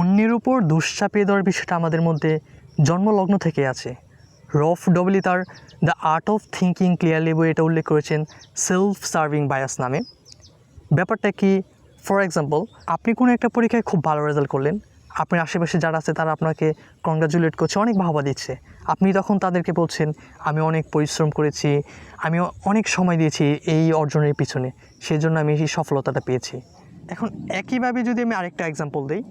অন্যের উপর দোষ চাপিয়ে দেওয়ার বিষয়টা আমাদের মধ্যে জন্মলগ্ন থেকে আছে। রফ ডবলি তার the art of thinking clearly বই এটা উল্লেখ করেছেন সেলফ সার্ভিং বায়াস নামে। ব্যাপারটা কি? ফর এক্সাম্পল, আপনি কোনো একটা পরীক্ষায় খুব ভালো রেজাল্ট করলেন। আপনার আশেপাশে যারা আছে, তারা আপনাকে কংগ্রাচুলেট করছে, অনেক বাহবা দিচ্ছে। আপনি তখন তাদেরকে বলছেন, আমি অনেক পরিশ্রম করেছি, আমি অনেক সময় দিয়েছি এই অর্জনের পিছনে সেই জন্য আমি এই সফলতাটা পেয়েছি। এখন একইভাবে যদি আমি আরেকটা এক্সাম্পল দিই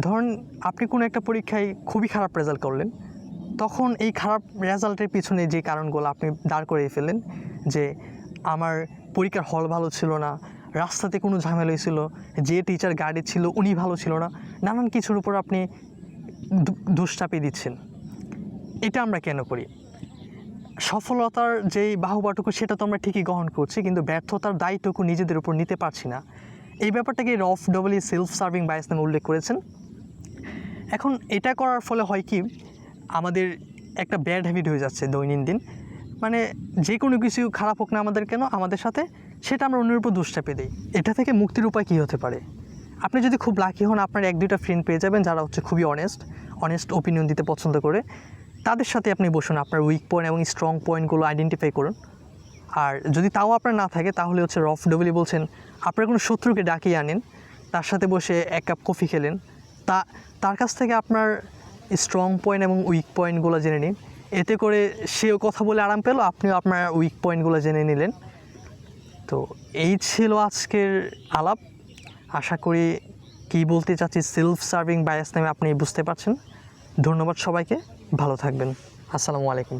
ধরুন আপনি কোনো একটা পরীক্ষায় খুবই খারাপ রেজাল্ট করলেন, তখন এই খারাপ রেজাল্টের পিছনে যে কারণগুলো আপনি দাঁড় করিয়ে ফেললেন, যে আমার পরীক্ষার হল ভালো ছিল না, রাস্তাতে কোনো ঝামেলা ছিল, যে টিচার গাইডে ছিল উনি ভালো ছিল না, নানান কিছুর উপর আপনি দো- দোষ চাপিয়ে দিচ্ছেন। এটা আমরা কেন করি? সফলতার যেই বাহুবাটুকু সেটা তো আমরা ঠিকই গ্রহণ করছি, কিন্তু ব্যর্থতার দায়টুকু নিজেদের উপর নিতে পারছি না। এই ব্যাপারটাকে রফ ডবলি সেলফ সার্ভিং বায়াস নামে উল্লেখ করেছেন। এখন এটা করার ফলে হয় কি, আমাদের একটা ব্যাড হ্যাবিট হয়ে যাচ্ছে দৈনন্দিন। মানে যে কোনো কিছু খারাপ হোক না আমাদের কেন, আমাদের সাথে, সেটা আমরা অন্যের উপর দুষ্টাপে দিই। এটা থেকে মুক্তির উপায় কী হতে পারে? আপনি যদি খুব লাকি হন, আপনার এক দুইটা ফ্রেন্ড পেয়ে যাবেন যারা হচ্ছে খুবই অনেস্ট অনেস্ট ওপিনিয়ন দিতে পছন্দ করে। তাদের সাথে আপনি বসুন আপনার উইক পয়েন্ট এবং স্ট্রং পয়েন্টগুলো আইডেন্টিফাই করুন। আর যদি তাও আপনার না থাকে, তাহলে হচ্ছে রফ ডবলি বলছেন, আপনার কোনো শত্রুকে ডাকিয়ে আনেন, তার সাথে বসে এক কাপ কফি খেলেন। তা, তার কাছ থেকে আপনার স্ট্রং পয়েন্ট এবং উইক পয়েন্টগুলো জেনে নিন। এতে করে সেও কথা বলে আরাম পেল, আপনিও আপনার উইক পয়েন্টগুলো জেনে নিলেন। তো এই ছিল আজকের আলাপ। আশা করি কী বলতে চাচ্ছি সেলফ সার্ভিং বায়াস নামে আপনি বুঝতে পারছেন। ধন্যবাদ সবাইকে, ভালো থাকবেন। আসসালামু আলাইকুম।